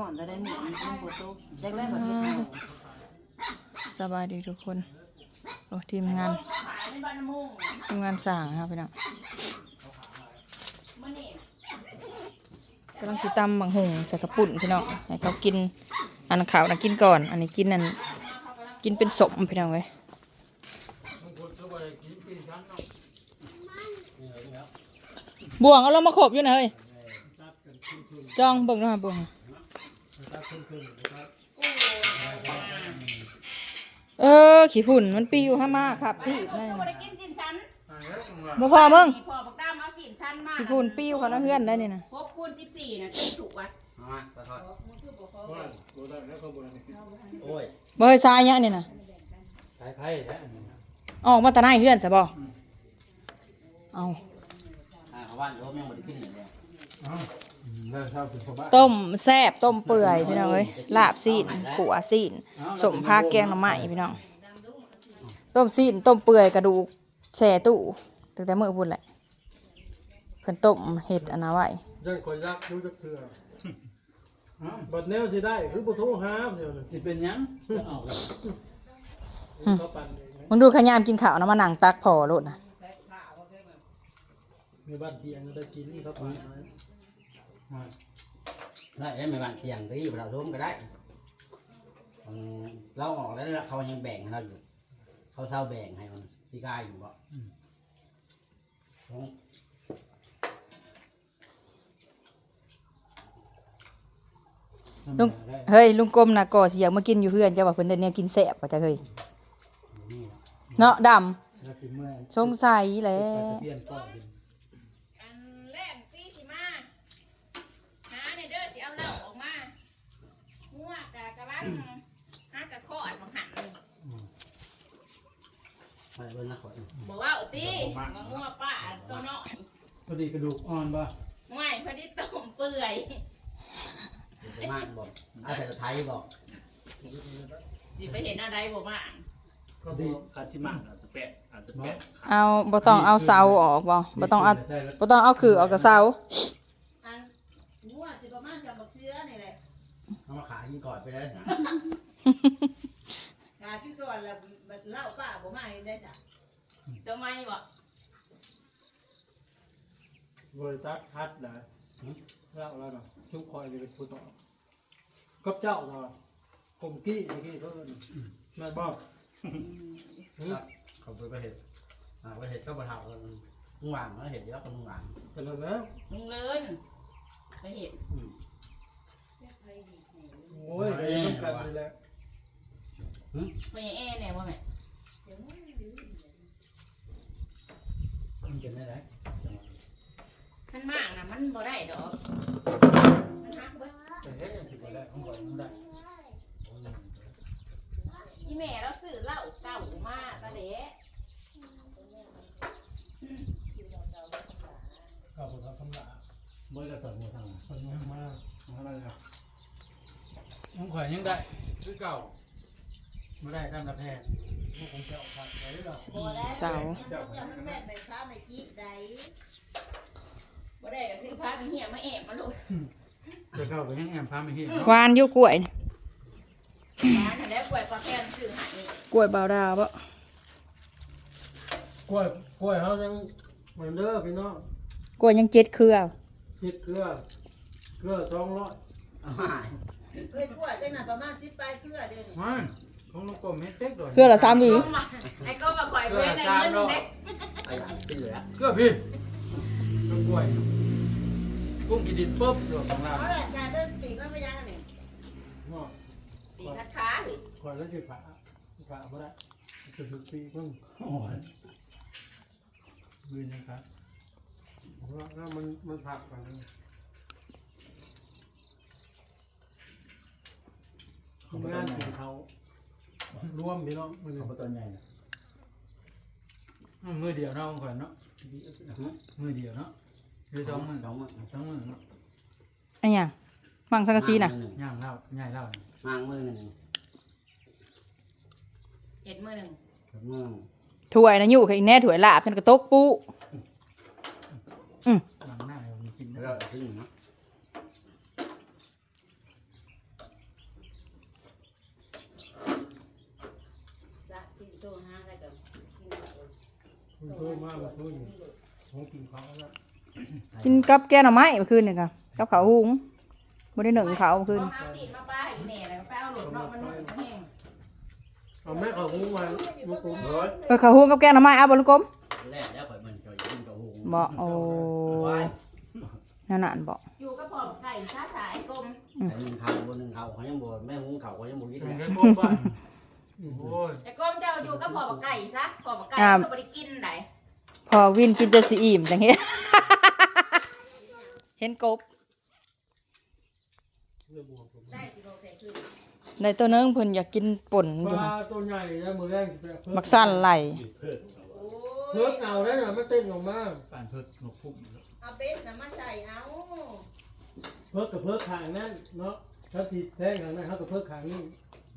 ห่อนแต่ได้หนึ่งมันเป็นโบโต้แรกแรกแบบนี้สบายดีทุกคน โอ้ทีมงานทีมงานสร้างครับพี่น้องกำลังติดตำบังหงใส่กระปุ่นพี่น้องให้เขากิน อันขาวนะกินก่อน อันนี้กินนั่นกินเป็นสมพี่น้องเว้ยบ่วงเอาลงมาขบอยู่นะเฮ้ยจ้องเบิ่งหน่อยบ่วง เออ ขี้ฝุ่นมันปิวห้ามากครับที่นั่นก็ได้กินสินชั้นบ่พอมึงนี่พอบักดามเอาสินชั้นมาขี้ฝุ่นปิวเขานะเพื่อนได้นี่นะครบคูณสิบสี่นะเป็นสุกวัดมาสะท้อนโอ้ยบ่เฮ้ยทรายยังนี่นะสายไพ่แท้อันนี้นะออกมาแตะไนเพื่อนใช่บ่เอาอ่าเขาว่าโยมยังไม่ได้กินเลย เนี่ยเลิกเท่าถึงพ่อบ้านต้มแซ่บต้มเปื่อยพี่น้องเอ้ยลาบซีนขัวซีนสมพาแกงหน่อไม้พี่น้อง ต้มซีนต้มเปื่อยกระดูกแช่ตู้ตั้งแต่เมื่อพูดแหละเพิ่นต้มเห็ดอันนั้นไว้ยังคอยยักรู้จักเถื่อบัดแนวสิได้คือบ่โทรหาเดี๋ยวนี้สิเป็นหยังจะออกแล้วเขาปั่นเองนะมึงดูขยามกินข้าวนะมานั่งตักพอโลดนะมีบ้านเตียงได้กินเขาปั่น ไว้ได้ได้ไม่บ้านเตียงตีเราล้มก็ได้อืมเราออกแล้วเขายังแบ่งให้เราอยู่ เขาเช่าแบ่งให้มันที่กายอยู่บ่ของลุงเฮ้ยลุงกลมนะก่อสิอยากมากินอยู่เพื่อนจะว่าเพิ่นได้แนวกินแซ่บว่าจะเฮ้ยนี่นะเนาะดำแล้วสิเมื่อยสงสัยแหล้ไปวตะเพียนก่อนกิน อันแรกจี้สิมาหาในเด้อสิเอาเหล้าออกมางัวกะกะบ้าน หากะข้ออัดมาหันไปเบิ่งนะขอยบอกว่าเอาตีมางัวป้าตัวน้อยพอดีกระดูกอ่อนป่ะง่ายพอดีต้มเปื่อยเดี๋ยวไปมากบอกเอาแต่ไทยบอกสิไปเห็นอะไรบ่มาพอดีคาชิมะอาจจะแปะอาจจะแปะเอาบ่ต้องเอาเสาออกบ่บ่ต้องเอาบ่ต้องเอาคือออกจากเสา อันงัวสิประมาณจะบักเชื้อนี่แหละ เอามาขายกินก่อนไปได้นะกาที่ก่อนแล้วบัดเล่าป้าบ่มาเห็นได้จ้ะตัวไม่บ่บริษัทคัดนะเล่าแล้วเนาะชุกคอยจะเป็นผู้ต่อกับเจ้าเนาะผมกี้เมื่อกี้เขาเอิ้นแม่บอกเขาไปเห็ดอ่าไปเห็ดก็บะเทาแล้วมันมึงวางแล้วเห็ดเยอะคนมึงวางเป็นแล้วนะมึงเลินไปเห็น อืม โอ้ยเดี๋ยว น้ำกันนี่แหละไปยังแอแน่บ่แม่มันกินได้ไหมมันมากนะมันบ่ได้ดอกมันหักเบิดแต่เฮ็ดยังสิบ่ได้ของก่อนมึงได้อีแม่เราซื้อเหล้าเก่ามาตะเดะข้าวผลทำละบ่ได้สอนมือทางคนนี้มาอะไรครับ มึงข่อยยังได้คือเก่าไม่ได้ตามกระแพงลูกของเจ้าขาดไว้หรอบ่ได้เสามันต้องจะมันแม่นไปค้าไม่กี้ใดบ่ได้ก็ซื้อผ้าไปเหี่ยมาแอบมาโลดจะเก่าก็ยังแอมพาไม่เห็นหวานอยู่กล้วยนี่ร้านนั่นแหละป่วยปลาแพนซื้อให้กล้วยเบาดาวบ่กล้วยกล้วยเขายังเหมือนเดิมพี่น้องกล้วยยังเจ็ดเครือคิดเกลือเกลือสองร้อยหาย เคยกล้วยได้น่ะประมาณ10ปลายเครือเด้อนี่มันของลูกกลมเฮ็ดเต็กด้วยเครือละสามหวีก็มาไอ้ก็มาข่อยเว้นในเงินเด็กไอ้เป็นเหลือเกลือพี่ต้นกล้วยกุ้งกินดินปุ๊บหลวงของเราเอาล่ะกาเดินปีกมันไปยังอันนี่เนาะปีคัดค้าเลยคอยแล้วสิขาขาไม่ได้จะถึงปีเพิ่งโอ้ยยืนนะครับแล้วมันมันผักกัน ทำงานกินเขารวมพี่น้องมันเอาไปตัวใหญ่นะมือเดียวเนาะของข่อยเนาะมือเดียวเนาะหรือสองมือสองมือสองมือเนาะอันหยังมังสังกะสีน่ะย่างเล่าย่างเล่านี่มางมือหนึ่งเห็ดมือหนึ่งสองมือถ้วยนะอยู่กับอีแน่ถ้วยลาบเพิ่นก็ตกปูย่างหน้าเรากินได้แล้วเราทิ้งเนาะ โทรมามาโทรอยู่ของกินข้าวแล้วกินกับแกงหน่อไม้เมื่อคืนนี่ค่ะกับข้าวหุงบ่ได้หนึ่งข้าวเมื่อคืนเอาหาสีมาป้าอีแหน่แล้วก็ไปเอาหลุดเนาะมันมืดมันแห้งเอาแม่เอาหูมาลูกผมร้อยเออข้าวหุงกับแกงหน่อไม้เอาบ่ลูกกลมแรกแล้วข่อยมันข่อยกินกับหูบ่โอ้ว้ายนั่นน่ะบ่อยู่กับพ่อไก่ชาสายกลมแต่หนึ่งเขาบนหนึ่งเขาเขายังบ่แม่หุงเขาเขายังบ่กินถึเลงยได้บอกว่า โอ้ยแต่กลมเจ้าอยู่กับพ่อไก่ซะพ่อไก่ก็บ่ได้กินไหนพอวินกินจะสิอิ่มจังเฮ็ดเห็นกบ ได้ที่เราแต่คือได้ตัวหนึงเพิ่นอยากกินป่นอปยู่ลาตัวใหญ่แล้วมือแรงจะมักสั้นไหลโอ้เพิ่ยมเอาได้น่ะมันเต้นออกมาปานเพิกนกพุ่มเอาเป็ดน่ะมาใส่เอาเพิ่มกับเพิ่มขางนั่นเนาะถ้าทีแท้งขางนั้นเขากับเพิ่มขางนี่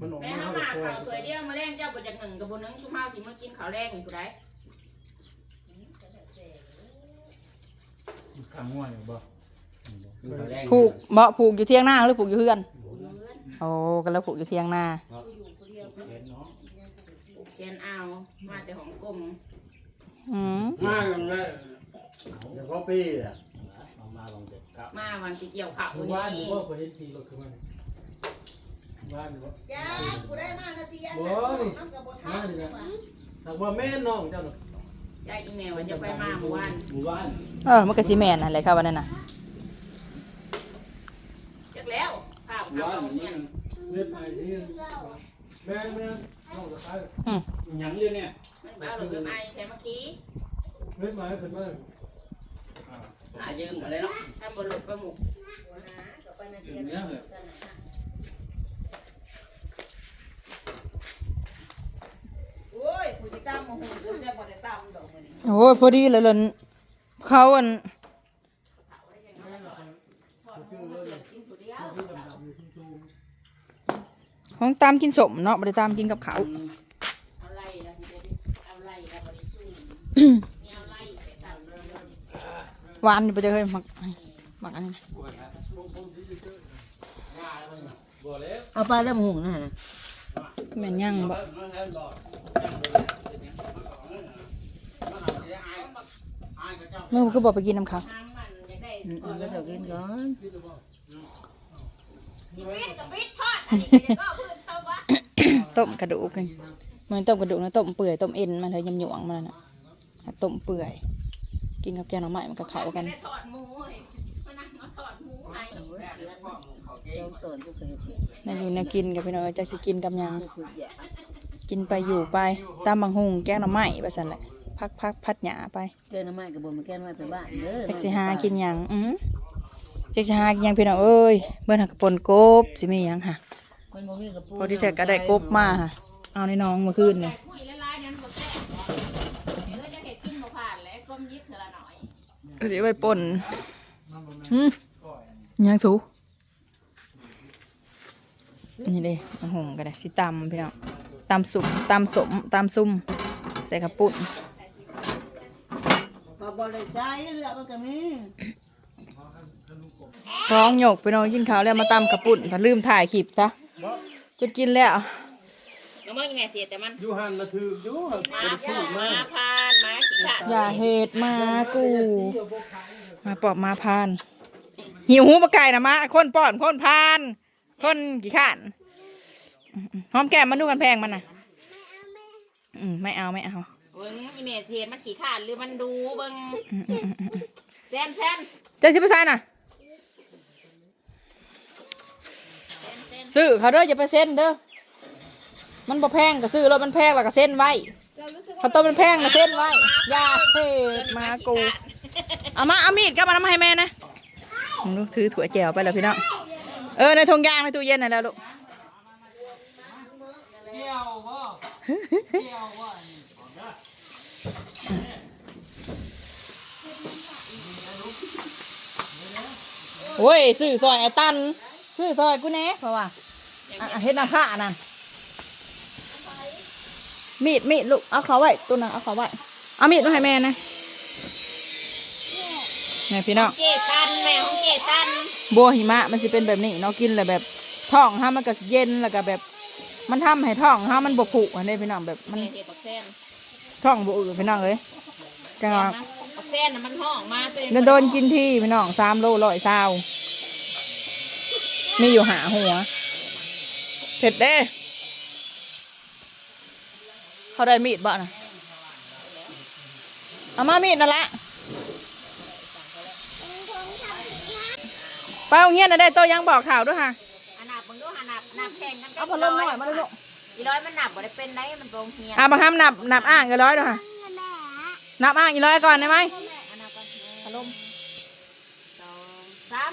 มันออกแม่มาเฮาเขามากับปล่อยข้าวสวยเดียวมาแรงเจ้าบ่จักหนึ่งกับบ่หนึงชุมเฮาสิมากินข้าวแรงอยู่ผู้ใดข้างง่วยบ่กินข้าวแรงผูกเบ่ผูกอยู่เที่ยงหน้าหรือผูกอยู่เฮือน โอ้ก็แล้วผูกอยู่เที่ยงหน้าอยู่คนเดียวเห็นเนาะแกนเอามาแต่ของกลมอืมมาอย่างไรเดี๋ยวพอปีอะเอามาลองเด็ดครับมาวันสิเกี่ยวข้าวหมู่นี่บ้านหมู่บ้านเคยเห็นทีรถคือมัน บ้านหมู่บ้านจ้ากูได้มานาทีอันโอ้นั้นยน้ำกับบทันเลยว่ะถามว่าแม่น้องเจ้าหน่อยได้อีเมลว่าจะไปมาเมื่อวานหมู่บ้านเออมันก็สิแม่นอะไรครับวันนั้นน่ะจักแล้วภาพเขาเอาเนี่ยเล่นไอ้ที่แม่แม่น้องจะตายอืมหยังเรื่องเนี่ยมันเอาหรือไอใช้เมื่อกี้เล่นมาให้เพิ่นมาหายืมมาเลยเนาะทำบนรถประมุกนะกับไปนาทีอันนั้นโอ้ยผู้ที่ตามมาหูคุณจะบ่ได้ตามดอกมื้อนี้ โอ้ยพอดีเลยล่ะเขาอันของตามกินสมเนาะบ่ได้ตามกินกับเขาวเอาไล่แล้วทีเดียวเอาไล่แล้วบริสุทธิ์นี่เอาไล่ไปตามเรื่องหวานอยู่บ่จะเคยมักมักอันนี้นะเอาไปแล้วหูนั่นน่ะแม่นยังบ่ มัน แล้วบ่อายก็เจ้าแม่ก็บอกไปกินน้ำเขาวน้ำมันจะได้อืมก็เดี๋ยวกินก่อนปิดกับปิดทอดอันนี้ก็เพื่อนชาวบ้านต้มกระดูกกันมันต้มกระดูกนะต้มเปื่อยต้มเอ็นมันเลยยำหยวงมันน่ะต้มเปื่อย กินกับแกงหน่อไม้มันก็เข้ากันได้ทอดหมูเฮ้ยมานั่งมาทอดหมูให้ต้นผู้เคยนั่นอยู่แนวกินกับพี่น้องเอ้ยจักสิกินกับหยังคือแย่กินไปอยู่ไปตามบางหุงแกงหน่อไม้ไปสั่นแหละ พักพักพัดหยาไปเกินน้ำมันกับบนมาแก้น้ำมันไปบ้านเด้อจักสิหากินหยังอือจักสิหากินหยังพี่น้องเอ้ยเบิ่นหักกระปนกบสิมีหยังค่ะมันบ่มีกระปูพอที่แท้ก็ได้กบมาค่ะเอาในน้องเมื่อคืนแต่นี่คุยละลายนั้นหมดแล้วเออจะเห็ดกินหมูผ่านแล้วก้มยิบเธอละหน่อยก็สิเอาไปป่นหืมหยังสูนี่เด้บางหุงก็ได้สิตำพี่น้องตำสุกตำสมตำซุ่มใส่กระปุ่นพอ บ่ได้ใช้เรือมันก็มีท้องหยกไปนอนกินข้าวแล้วมาตำกระปุ่นพอลืมถ่ายคลิปซะจนกินแล้วแล้วมึงแม่เสียแต่มันอยู่หันละถืออยู่หันมาบ่ได้ซื้อมามาพานมาขี้ขาดอย่าเหตุมากู มาปอบมาพาน หิวหูปลาไก่นะมาคนป้อนคนพาน คนกี่ข้านอืมๆหอมแก้มมันดูกันแพงมันน่ะ อืมไม่เอาไม่เอา เบิ้งอีเมเสียมันขี้ขาดหรือมันดูเบิ้งอืมๆๆแซนแซนๆเจ้าชิบะไซน่ะแซนแซนซื้อเขาเด้ออย่าไปเซ็นเด้อ มันบ่แพงก็ซื้อแล้วมันแพงแล้วก็เซ็นไว้เขาวต้มมันแพงก็เซ็นไว้อย่าเหตุมากู เอามาเอามีดกลับมาทำให้แม่นะมึงดูถือถั่วแจวไปแล้วพี่น้อง เออในทงยางในตู้เย็นน่ะแล้วลูกเกี่ยวบ่เกี่ยวบ่ โอ้ยซื้อซอยไอ้ตันซื้อซอยกูแน่เพราะว่าอะอะเฮ็ดน้ำผ้านั่นมีดมีดลูกเอาเขาไว้ตัวนั้นเอาเขาไว้เอามีดมาให้แม่นะนี่พี่น้องเจตันแม่ของเจตันบัวหิมะมันสิเป็นแบบนี้เนาะกินแล้วแบบท้องฮะมันก็สิเย็นแล้วก็แบบ มันทำให้ท้องฮะมันบกผุอันนี้พี่น้องแบบมันแม่เจบักแซนท้องบอืดพี่น้องเอ้ยก็เอา แซ่นน่ะมันห่อออกมาตัวเองโดนโดนกินที่พี่น้องสามโลร้อยเศร้ามีอยู่หาหัวเผ็ดเด้ เขาได้มีดบ่นะเอามามีดนั่นละไปโรงเรียนน่ะได้โตยังบอกข่าวด้วยค่ะอันนับมึงดูหันนับนับแข่งกันเอาพัดลมหน่อยมาเลยลูกอีร้อยมันนับบ่ได้เป็นไรมันโรงเรียนอะบางคำนับนับอ่างกันร้อยด้วยค่ะ นับอ่างอีกร้อยก่อนได้ไหมอันนับก่อนพัดลมสองสาม